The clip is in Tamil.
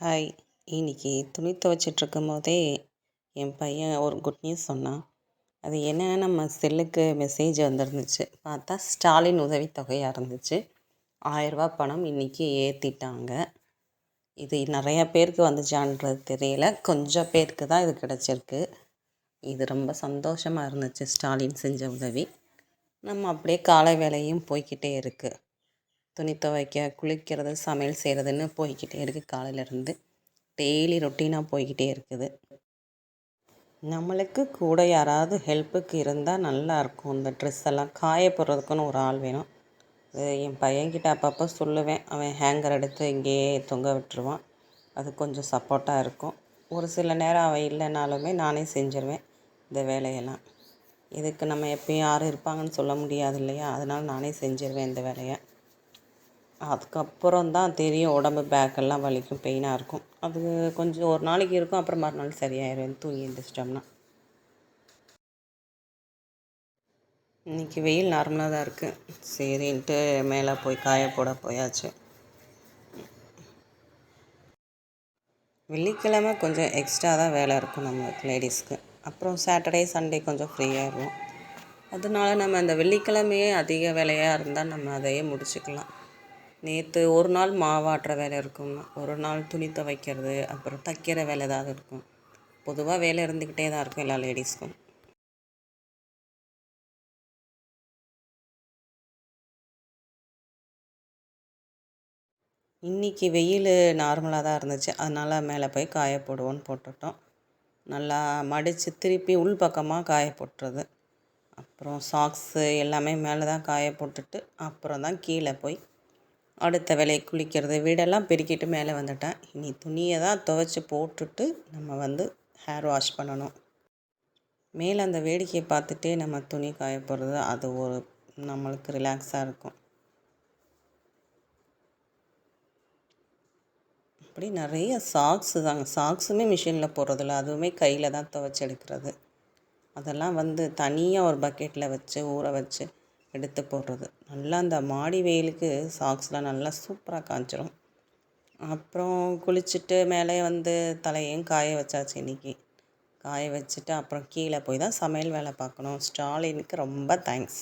ஹாய் இன்னைக்கு துணி துவைச்சிட்ருக்கும் போதே என் பையன் ஒரு குட் நியூஸ் சொன்னான். அது என்னென்னா நம்ம செல்லுக்கு மெசேஜ் வந்துருந்துச்சு. பார்த்தா ஸ்டாலின் உதவித்தொகையாக இருந்துச்சு. ஆயரூபா பணம் இன்றைக்கி ஏற்றிட்டாங்க இது நிறையா பேருக்கு வந்துச்சான்றது தெரியல. கொஞ்சம் பேருக்கு தான் இது கிடச்சிருக்கு. இது ரொம்ப சந்தோஷமாக இருந்துச்சு ஸ்டாலின் செஞ்ச உதவி. நம்ம அப்படியே காலை வேலையும் போய்கிட்டே இருக்குது துணி துவைக்க குளிக்கிறது சமையல் செய்கிறதுன்னு போய்கிட்டே இருக்குது காலையிலேருந்து டெய்லி ரொட்டீனாக போய்க்கிட்டே இருக்குது. நம்மளுக்கு கூட யாராவது ஹெல்ப்புக்கு இருந்தால் நல்லாயிருக்கும் இந்த ட்ரெஸ் எல்லாம் காய போடுறதுக்குன்னு ஒரு ஆள் வேணும். என் பையன்கிட்ட அப்பப்போ சொல்லுவேன். அவன் ஹேங்கர் எடுத்து இங்கேயே தொங்க விட்டுருவான். அது கொஞ்சம் சப்போர்ட்டாக இருக்கும். ஒரு சில நேரம் அவன் இல்லைனாலுமே நானே செஞ்சிருவேன் இந்த வேலையெல்லாம். இதுக்கு நம்ம எப்பயும் யாரும் இருப்பாங்கன்னு சொல்ல முடியாது இல்லையா? அதனால் நானே செஞ்சிருவேன் இந்த வேலையை. அதுக்கப்புறம் தான் தெரியும் உடம்பு பேக்கெல்லாம் வலிக்கும் பெயினாக இருக்கும். அது கொஞ்சம் ஒரு நாளைக்கு இருக்கும் அப்புறம் மறுநாள் சரியாயிடும் தூங்கி எழுந்திரிச்சிட்டோம்னா இன்றைக்கி வெயில் நார்மலாக தான் இருக்குது சரின்ட்டு மேலே போய் காய போட போயாச்சு. வெள்ளிக்கிழமை கொஞ்சம் எக்ஸ்ட்ரா தான் வேலை இருக்கும் நம்மளுக்கு லேடிஸ்க்கு அப்புறம் சாட்டர்டே சண்டே கொஞ்சம் ஃப்ரீயாக இருக்கும் அதனால நம்ம அந்த வெள்ளிக்கிழமையே அதிக வேலையாக இருந்தால் நம்ம அதையே முடிச்சுக்கலாம். நேற்று ஒரு நாள் மாவாட்டுற வேலை இருக்கும். ஒரு நாள் துணி துவைக்கிறது அப்புறம் தைக்கிற வேலை ஏதாவது இருக்கும். பொதுவாக வேலை இருந்துக்கிட்டே தான் இருக்கும் எல்லா லேடிஸ்க்கும். இன்றைக்கி வெயில் நார்மலாக தான் இருந்துச்சு. அதனால் மேலே போய் காய போடுவோன்னு போட்டுட்டோம். நல்லா மடித்து திருப்பி உள் பக்கமாக காய போட்டுறது. அப்புறம் சாக்ஸு எல்லாமே மேலே தான் காய போட்டுட்டு அப்புறம் தான் கீழே போய் அடுத்த வேலையை குளிக்கிறது வீடெல்லாம் பெருக்கிட்டு மேலே வந்துட்டேன். இனி துணியை தான் துவைச்சி போட்டுட்டு நம்ம வந்து ஹேர் வாஷ் பண்ணணும். மேலே அந்த வேடிக்கையை பார்த்துட்டே நம்ம துணி காய போகிறது அது ஒரு நம்மளுக்கு ரிலாக்ஸாக இருக்கும். அப்படி நிறைய சாக்ஸு தாங்க. சாக்ஸுமே மிஷினில் போடுறதில்ல அதுவுமே கையில் தான் துவைச்சி எடுக்கிறது. அதெல்லாம் வந்து தனியாக ஒரு பக்கெட்டில் வச்சு ஊற வச்சு எடுத்து போடுறது. நல்லா அந்த மாடி வெயிலுக்கு சாக்ஸ்லாம் நல்லா சூப்பராக காய்ச்சிரும் அப்புறம் குளிச்சுட்டு மேலே வந்து தலையும் காய வச்சாச்சு இன்றைக்கி காய வச்சுட்டு அப்புறம் கீழே போய் தான் சமையல் வேலை பார்க்கணும். ஸ்டாலினுக்கு ரொம்ப தேங்க்ஸ்